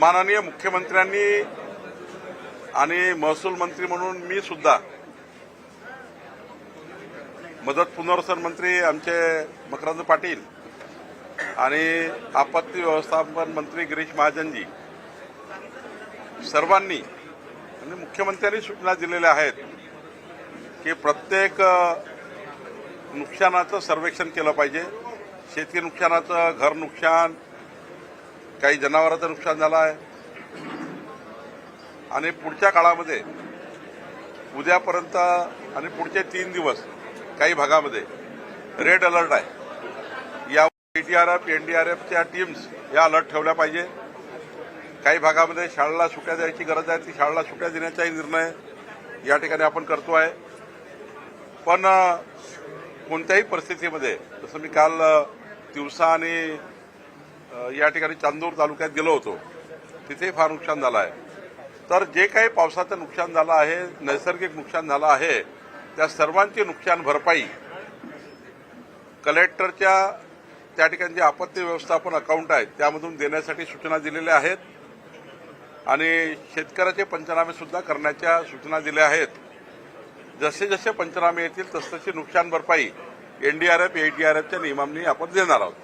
माननीय मुख्यमंत्र्यांनी आणि महसूल मंत्री म्हणून मी सुद्धा मदत पुनर्वसन मंत्री आमचे मकरंद पाटील आणि आपत्ती व्यवस्थापन मंत्री गिरीश महाजनजी सर्वांनी आणि मुख्यमंत्र्यांनी सूचना दिलेल्या आहेत की प्रत्येक नुकसानाचं सर्वेक्षण केलं पाहिजे. शेती नुकसानाचं घर नुकसान काही जनावरांचं नुकसान झालं आहे. आणि पुढच्या काळामध्ये उद्यापर्यंत आणि पुढचे तीन दिवस काही भागामध्ये रेड अलर्ट आहे. या एटीआरएफ एनडीआरएफच्या टीम्स या अलर्ट ठेवल्या पाहिजे. काही भागामध्ये शाळेला सुट्या द्यायची गरज आहे ती शाळेला सुट्या देण्याचाही निर्णय या ठिकाणी आपण करतो आहे. पण कोणत्याही परिस्थितीमध्ये जसं मी काल दिवसा आणि या ठिकाणी चांदूर तालुक्यात गेलो होतो. तिथेही फार नुकसान झालं आहे. तर जे काही पावसाचं नुकसान झालं आहे नैसर्गिक नुकसान झालं आहे त्या सर्वांची नुकसान भरपाई कलेक्टरच्या त्या ठिकाणी जे आपत्ती व्यवस्थापन अकाउंट आहेत त्यामधून देण्यासाठी सूचना दिलेल्या आहेत. आणि शेतकऱ्याचे पंचनामे सुद्धा करण्याच्या सूचना दिल्या आहेत. जसे जसे पंचनामे येतील तसतशी नुकसान भरपाई एनडीआरएफ एटीआरएफच्या नियमांनी आपण देणार आहोत.